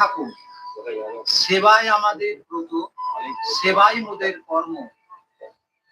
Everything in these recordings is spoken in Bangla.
থাকুন। সেবাই আমাদের ব্রত, সেবাই মোদের কর্ম।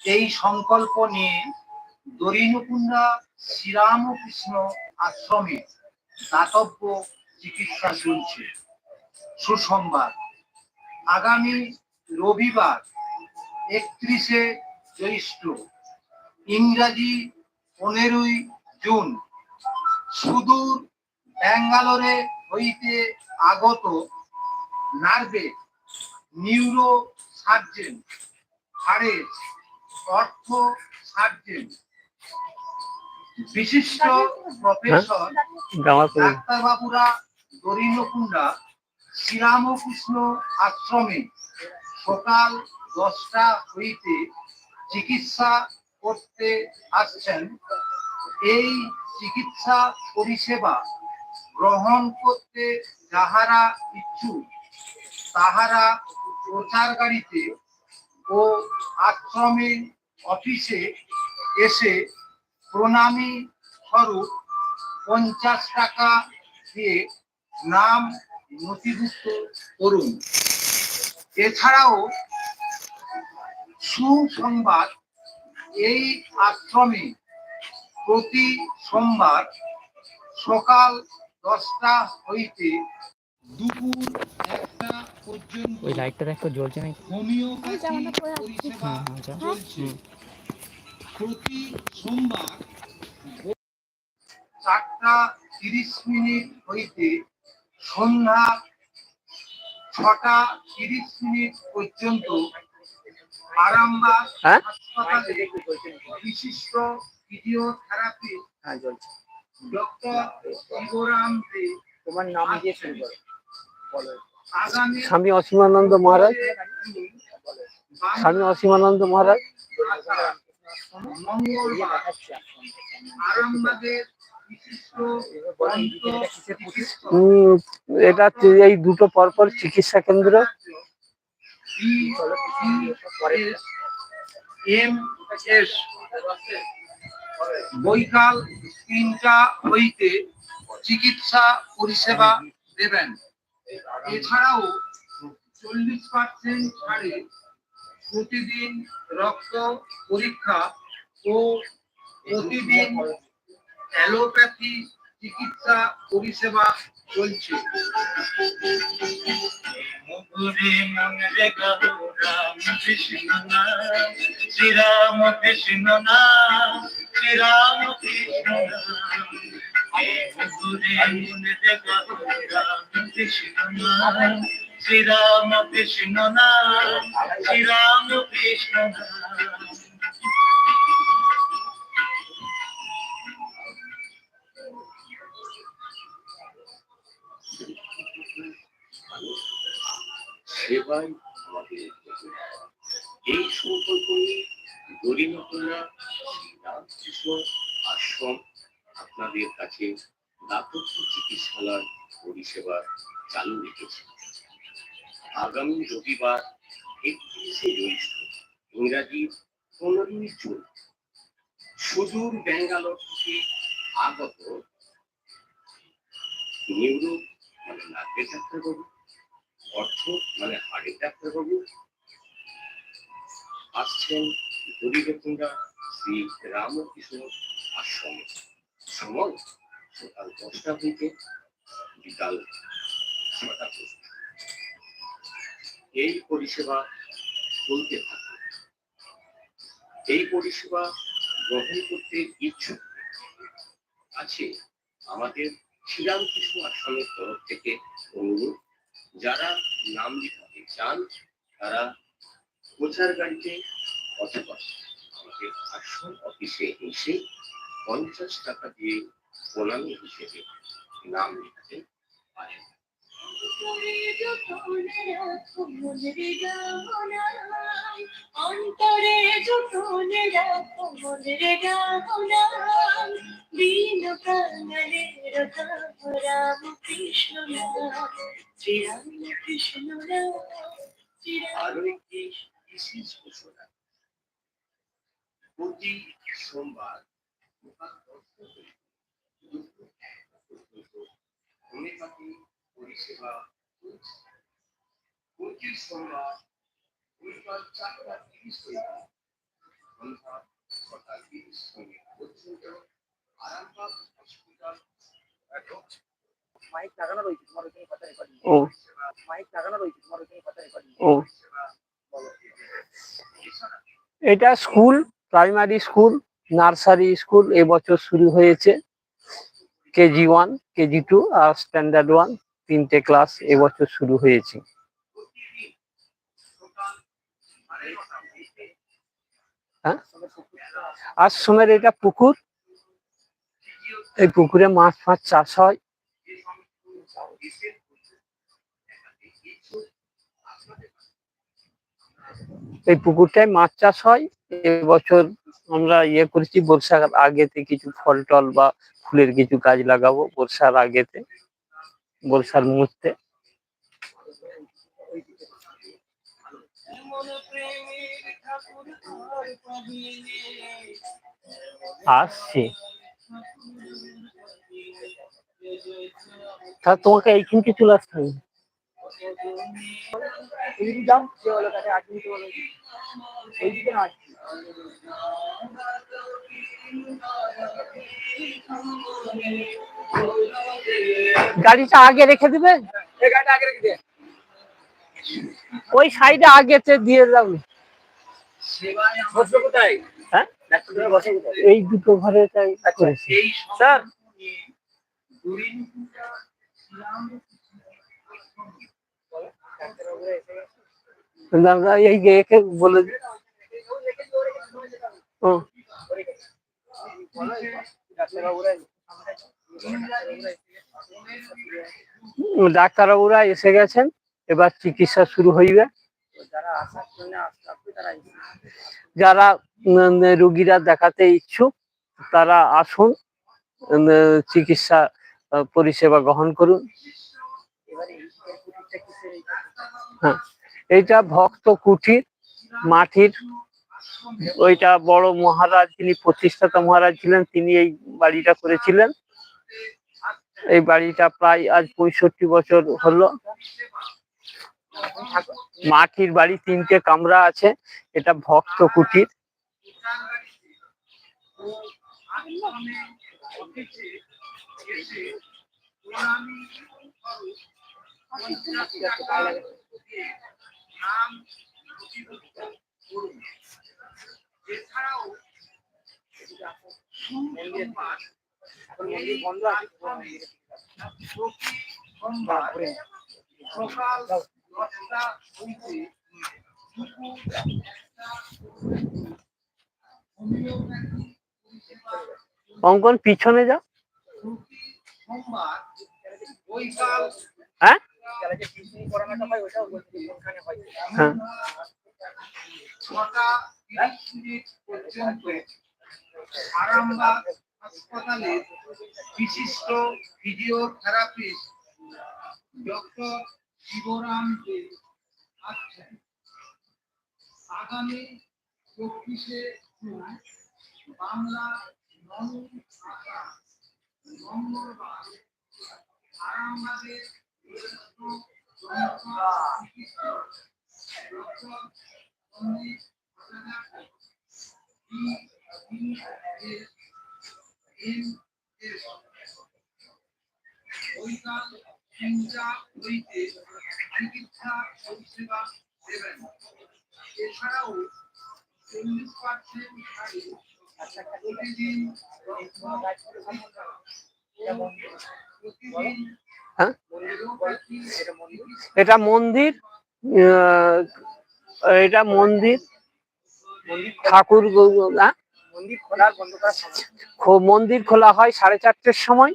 এই সংকল্প নিয়ে দরিণকুণ্ডা শ্রীরামকৃষ্ণ আশ্রমে দাতব্য চিকিৎসা চলছে। সুসংবাদ। আগামী রবিবার একত্রিশে জ্যৈষ্ঠ, ইংরাজি পনেরোই জুন, সুদূর ব্যাঙ্গালোরে হইতে আগত নার্ভে নিউরো সার্জেন হাড়ের অর্থ সার্জেন বিশিষ্ট প্রফেসর ডাক্তার বাবুরা দরিণকুণ্ডা শ্রীরামকৃষ্ণ আশ্রমে সকাল দশটা হইতে চিকিৎসা করতে আসছেন। এই চিকিৎসা পরিষেবা গ্রহণ করতে যাহারা ইচ্ছুক, তাহারা প্রচার গাড়িতে ও আশ্রমে অফিসে এসে প্রণামী স্বরূপ পঞ্চাশ টাকা দিয়ে নাম নথিভুক্ত করুন। এছাড়াও সুসংবাদ, এই আশ্রমে প্রতি সোমবার সকাল দশটা হইতে দুপুর একটা পর্যন্ত ওই লাইটটা দেখো জ্বলছে নাকি হোমিওপ্যাথি পরে আসছি। পরিষেবা আচ্ছা। চলছে প্রতি সোমবার চারটা তিরিশ মিনিট হইতে সন্ধ্যা ছটা তিরিশ মিনিট পর্যন্ত আরামবাগ হ্যাঁ? হাসপাতালে বিশিষ্ট ফিজিওথেরাপি দে তোমার নাম দিয়ে শুরু করো। স্বামী অসীমানন্দ মহারাজ। স্বামী অসীমানন্দ মহারাজ। উম, এটা হচ্ছে এই দুটো পরপর চিকিৎসা কেন্দ্র। এম এস বৈকাল তিনটা হইতে চিকিৎসা পরিষেবা দেবেন। এছাড়াও চল্লিশ পার্সেন্ট ছাড়ে প্রতিদিন রক্ত পরীক্ষা ও প্রতিদিন অ্যালোপ্যাথি চিকিৎসা পরিষেবা চলছে। শ্রীরাম কৃষ্ণ নাম শ্রীরাম কৃষ্ণ শ্রীরাম কৃষ্ণ শ্রীরাম কৃষ্ণ সেবাই আমাদের এই সংকল্প নিয়ে দরিদ্ররা রামকৃষ্ণ আশ্রম, আপনাদের কাছে দাতব্য চিকিৎসালয় পরিষেবা চালু রেখেছে। আগামী রবিবার একত্রিশে জ্যৈষ্ঠ, ইংরাজি পনেরোই জুন, সুদূর ব্যাঙ্গালোর থেকে আগত নিউরো মানে নাকের ডাক্তারবাবু অর্থ মানে হাড়ের ডাক্তারবাবু আসছেন দরিদ্রকুণ্ডা শ্রী রামকৃষ্ণ আশ্রমে। সময় সকাল দশটা থেকে বিকাল ছটা পর্যন্ত। এই পরিষেবা চলতে থাকে। এই পরিষেবা গ্রহণ করতে ইচ্ছুক আছে আমাদের শ্রীরামকৃষ্ণ আশ্রমের তরফ থেকে অনুরোধ। যারা নাম লিখাতে চান, তারা গাড়িতে অথবা আমাদের আসল অফিসে এসে পঞ্চাশ টাকা দিয়ে প্রণামী হিসেবে নাম লিখাতে পারেন। অন্তরে যতনে রাখো মনে গাহনাম দীন কাঙালে রাম কৃষ্ণ নাম। শ্রী রাম কৃষ্ণ রাম আরও একটি প্রতি সোমবার পরিষেবা সোমবার মাইক লাগানো রয়েছে তোমার ওখানে কথা রেকর্ডিং ও। মাইক লাগানো রয়েছে তোমার ওখানে কথা রেকর্ডিং ও। এটা school primary school nursery school এবছর শুরু হয়েছে। কেজি ওয়ান কেজি টু আর স্ট্যান্ডার্ড ওয়ান তিনটে ক্লাস এবছর শুরু হয়েছে প্রতিদিন সকাল সাড়ে নটা থেকে হ্যাঁ আশ্রমের এটা পুকুর। এই পুকুরে মাছ ফাছ চাষ হয়। এই পুকুরটায় মাছ চাষ হয়। এবছর আমরা ইয়ে করেছি, বর্ষার আগেতে কিছু ফল টল বা ফুলের কিছু গাছ লাগাবো বর্ষার আগেতে, বর্ষার মুহূর্তে। আসছি। তা তোমাকে এইখানকে চলে আসতে হবে। গাড়িটা আগে রেখে দিবে? আগে ওই সাইডে আগেতে দিয়ে যাবে হ্যাঁ? এই দুটো ঘরে তাই করেছি। এই স্যার। আমরা এই বলে। ও। ডাক্তারবাবুরা এসে গেছেন এবার চিকিৎসা শুরু হইবে। যারা রুগীরা দেখাতে ইচ্ছুক তারা আসুন চিকিৎসা পরিষেবা গ্রহণ করুন? হ্যাঁ এইটা ভক্ত কুঠির মাটির। ওইটা বড় মহারাজ যিনি প্রতিষ্ঠাতা মহারাজ ছিলেন তিনি এই বাড়িটা করেছিলেন। এই বাড়িটা প্রায় আজ পঁয়ষট্টি বছর হলো। মাটির বাড়ি তিনটে কামরা আছে এটা ভক্ত কুটির। এছাড়াও মন্দির বন্ধ আছে সকাল অঙ্কন পিছনে যা। প্রতি সোমবার বৈকাল হ্যাঁ? হয়। আরামবাগ বিশিষ্ট ফিজিওথেরাপিস্ট ডক্টর শিবরাম দে আছেন আগামী চব্বিশে জুন বাংলা নন ভাষা মঙ্গলবার আরামবাগের তিনটা হইতে চিকিৎসা পরিষেবা দেবেন এছাড়াও চল্লিশ পার্সেন্ট ছাড়ে প্রতিদিন হ্যাঁ? এটা মন্দির এটা মন্দির এটা মন্দির মন্দির ঠাকুর? মন্দির খোলা বন্ধ খো- মন্দির খোলা হয় সাড়ে চারটের সময়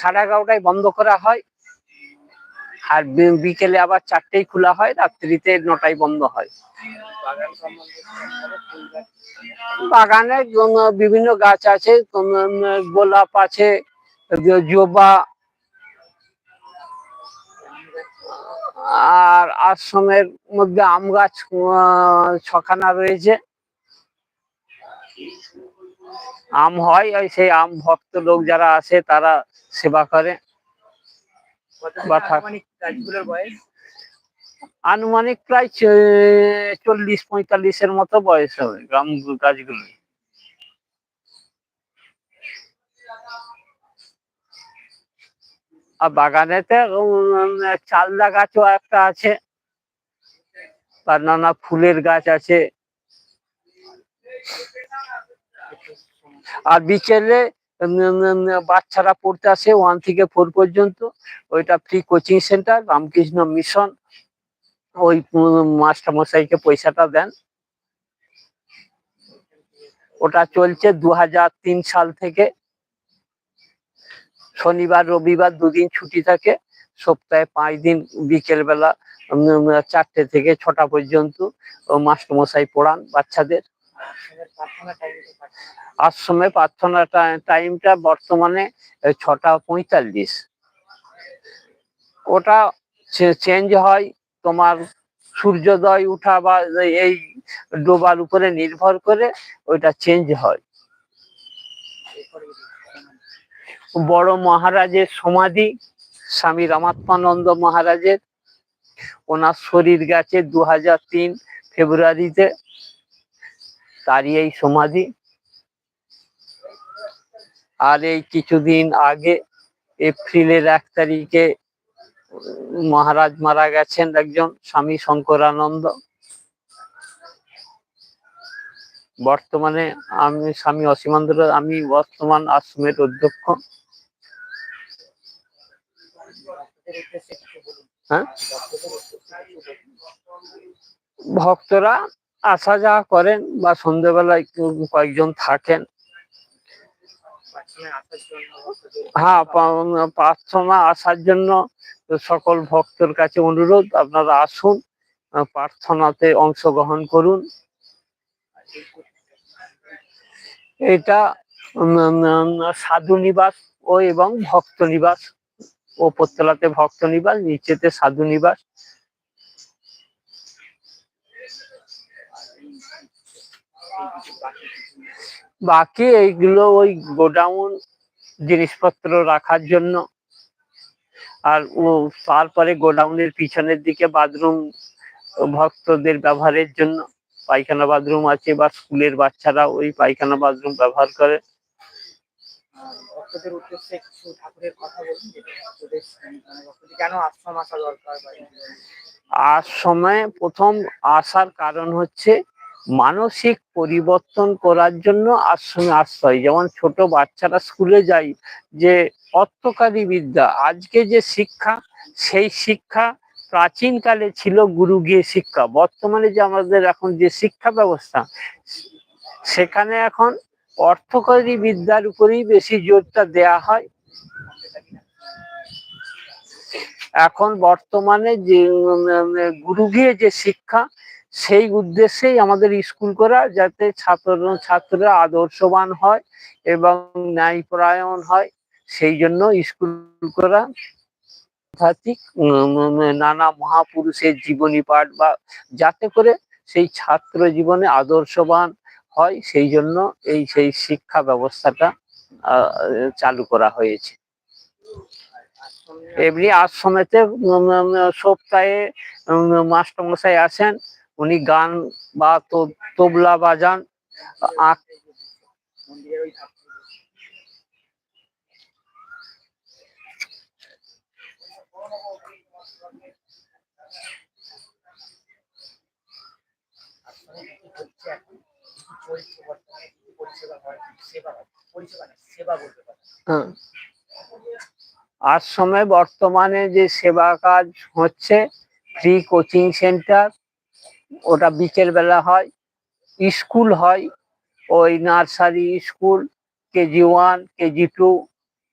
সাড়ে এগারোটায় বন্ধ করা হয়। আর বিকেলে আবার চারটেই খোলা হয়, রাত্রিতে নটায় বন্ধ হয়। বাগান বিভিন্ন গাছ আছে গোলাপ আছে জবা। আর আশ্রমের মধ্যে আম গাছ ছখানা রয়েছে। আম হয় ওই সেই আম ভক্ত লোক যারা আসে তারা সেবা করে। আনুমানিক প্রায় চল্লিশ পঁয়তাল্লিশ এর মতো বয়স হবে গ্রাম গাছগুলো। আর বাগানেতে চালদা গাছও একটা আছে। আর নানা ফুলের গাছ আছে। আর বিকেলে বাচ্চারা পড়তে আসে ওয়ান থেকে ফোর পর্যন্ত। ওইটা free coaching centre Ramakrishna Mission ওই মাস্টার মশাইকে পয়সাটা দেন। ওটা চলছে দু সাল থেকে। শনিবার রবিবার দুদিন ছুটি থাকে। সপ্তাহে পাঁচ দিন বিকেল বেলা উম, উম, চারটে থেকে ছটা পর্যন্ত মাস্টার মশাই পড়ান বাচ্চাদের। আশ্রমে প্রার্থনা টাইমটা বর্তমানে ছটা পঁয়তাল্লিশ। ওটা চেঞ্জ হয় তোমার সূর্যোদয় উঠা বা এই ডোবার উপরে নির্ভর করে ওইটা চেঞ্জ হয়। বড় মহারাজের সমাধি, স্বামী রামাত্মানন্দ মহারাজের। ওনার শরীর গেছে দু হাজার তিন ফেব্রুয়ারিতে। তারই এই সমাধি। আর এই কিছুদিন আগে এপ্রিলের এক তারিখে মহারাজ মারা গেছেন একজন স্বামী শঙ্করানন্দ। বর্তমানে আমি স্বামী অসীমান্দ্র আমি বর্তমান আশ্রমের অধ্যক্ষ। হ্যাঁ? ভক্তরা আসা যাওয়া করেন বা সন্ধ্যেবেলায় কেউ- কয়েকজন থাকেন। হ্যাঁ প্রার্থনা আসার জন্য সকল ভক্তের কাছে অনুরোধ, আপনারা আসুন প্রার্থনাতে অংশগ্রহণ করুন। এটা সাধু নিবাস ও এবং ভক্ত নিবাস ওপরতলাতে ভক্ত নিবাস, নিচেতে সাধু নিবাস। বাকি এইগুলো ওই গোডাউন জিনিসপত্র রাখার জন্য। আর ও তারপরে গোডাউনের পিছনের দিকে বাথরুম ভক্তদের ব্যবহারের জন্য। পায়খানা বাথরুম আছে বা স্কুলের বাচ্চারা ওই পায়খানা বাথরুম ব্যবহার করে। ভক্তদের উদ্দেশ্যে কিছু ঠাকুরের কথা বলুন যেটা ভক্তদের মানে কেন আশ্রম আসা দরকার বা আর সময় প্রথম আসার কারণ হচ্ছে মানসিক পরিবর্তন করার জন্য আশ্রমে হয় যেমন ছোট বাচ্চারা স্কুলে যায়, যে অর্থকারী বিদ্যা, আজকে যে শিক্ষা, সেই শিক্ষা প্রাচীনকালে ছিল গুরু গিয়ে শিক্ষা। বর্তমানে যে আমাদের এখন যে শিক্ষা ব্যবস্থা, সেখানে এখন অর্থকারী বিদ্যার উপরেই বেশি জোরটা দেয়া হয়। এখন বর্তমানে যে গুরু গিয়ে যে শিক্ষা সেই উদ্দেশ্যেই আমাদের স্কুল করা যাতে ছাত্র ছাত্ররা আদর্শবান হয় এবং ন্যায়পরায়ণ হয়। সেই জন্য স্কুল করা নানা মহাপুরুষের জীবনী পাঠ বা যাতে করে সেই ছাত্র জীবনে আদর্শবান হয়, সেই জন্য এই সেই শিক্ষা ব্যবস্থাটা চালু করা হয়েছে। এমনি আশ্রমেতে সপ্তাহে মাস্টার মশাই আসেন। উনি গান বা তবলা বাজান, আঁক হয়? হ্যাঁ। আশ্রমে বর্তমানে যে সেবা কাজ হচ্ছে ফ্রি কোচিং সেন্টার ওটা বিকেল বেলা হয়, স্কুল হয়, ওই nursery school, KG one, KG two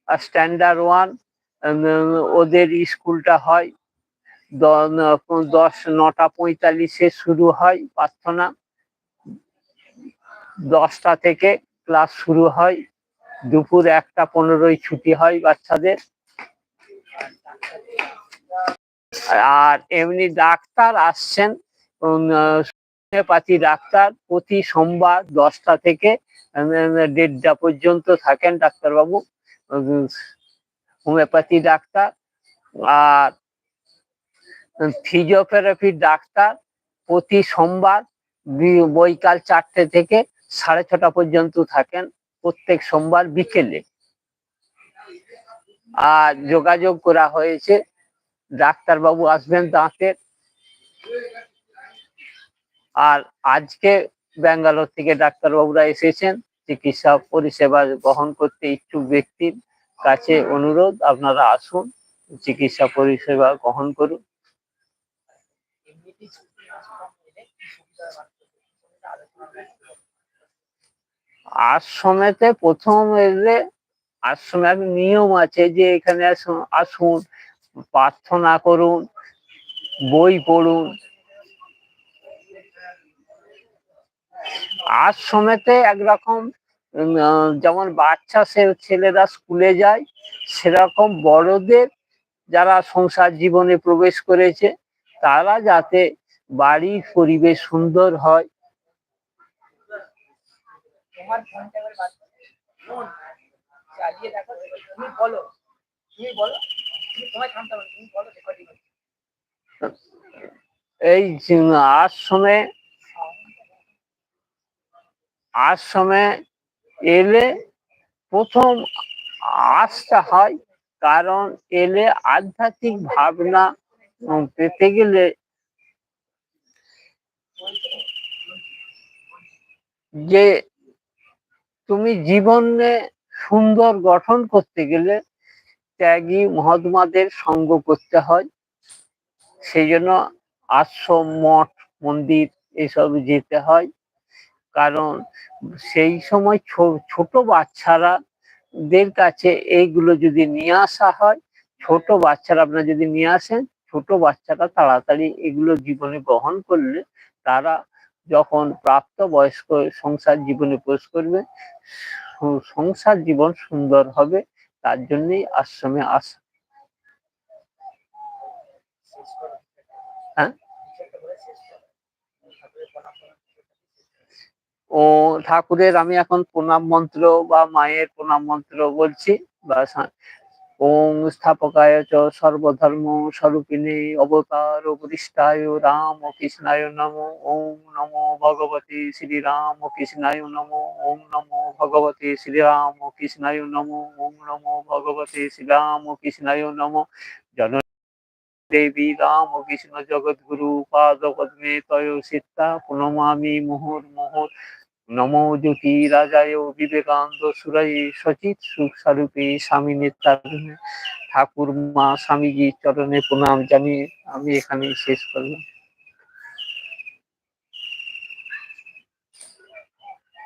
standard one ওদের স্কুলটা হয়। দশ, নটা পঁয়তাল্লিশে শুরু হয় প্রার্থনা। দশটা থেকে ক্লাস শুরু হয়। দুপুর একটা পনেরোই ছুটি হয় বাচ্চাদের। আর এমনি ডাক্তার আসছেন। হোমিওপ্যাথি ডাক্তার প্রতি সোমবার দশটা থেকে দেড়টা পর্যন্ত থাকেন ডাক্তারবাবু। হোমিওপ্যাথি ডাক্তার আর ফিজিওথেরাপির ডাক্তার প্রতি সোমবার বৈকাল চারটে থেকে সাড়ে ছটা পর্যন্ত থাকেন প্রত্যেক সোমবার বিকেলে। আর যোগাযোগ করা হয়েছে, ডাক্তারবাবু আসবেন দাঁতের। আর আজকে ব্যাঙ্গালোর থেকে ডাক্তারবাবুরা এসেছেন, চিকিৎসা পরিষেবা গ্রহণ করতে ইচ্ছুক ব্যক্তির কাছে অনুরোধ, আপনারা আসুন, চিকিৎসা পরিষেবা গ্রহণ করুন। আশ্রমেতে প্রথম এলে আশ্রমে নিয়ম আছে যে এখানে আসুন, প্রার্থনা করুন, বই পড়ুন আশ্রমেতে একরকম উম, যেমন বাচ্চা সে- ছেলেরা স্কুলে যায় সেরকম বড়দের যারা সংসার জীবনে প্রবেশ করেছে তারা যাতে বাড়ির পরিবেশ সুন্দর হয়। তোমার ফোনটা আশ্রমে এলে প্রথম আসতে হয়, কারণ এলে আধ্যাত্মিক ভাবনা পেতে গেলে যে তুমি জীবনে সুন্দর গঠন করতে গেলে ত্যাগী মহাত্মাদের সঙ্গ করতে হয়। সেই জন্য আশ্রম, মঠ, মন্দির এসব যেতে হয়। কারণ সেই সময় ছোট বাচ্চারা দের কাছে এইগুলো যদি নিয়ে আসা হয়, ছোট বাচ্চারা আপনারা যদি নিয়ে আসেন, ছোট বাচ্চারা তাড়াতাড়ি এগুলো জীবনে গ্রহণ করলে তারা যখন প্রাপ্ত বয়স্ক সংসার জীবনে প্রবেশ করবে সংসার জীবন সুন্দর হবে, তার জন্যই আশ্রমে আসা হ্যাঁ? বিষয়টা বলে শেষ করো ঠাকুরের প্রণাম করো। ও ঠাকুরের আমি এখন প্রণাম মন্ত্র বা মায়ের প্রণাম মন্ত্র বলছি, বা ওং স্থাপকায় চ সর্বধর্ম স্বরূপিণী অবতার উপদিষ্টায় রাম কৃষ্ণায় নম, ওং নমো ভগবতে শ্রীরাম ও কৃষ্ণায় নম, ওং নমো ভগবতে শ্রীরাম ও কৃষ্ণায় নম, ওং নমো ভগবতে শ্রীরাম ও কৃষ্ণায় নম। জন দেবী রাম কৃষ্ণ জগৎগুরু পাদ পদ্মে তয় সীতা প্রণমামি মুহুর মুহুর নমো জ্যোতি রাজায় বিবেকানন্দ সুরাই সচিত সুখ স্বরূপে স্বামী নিত্যানন্দ। ঠাকুর মা স্বামীজির চরণে প্রণাম জানিয়ে আমি এখানে শেষ করলাম।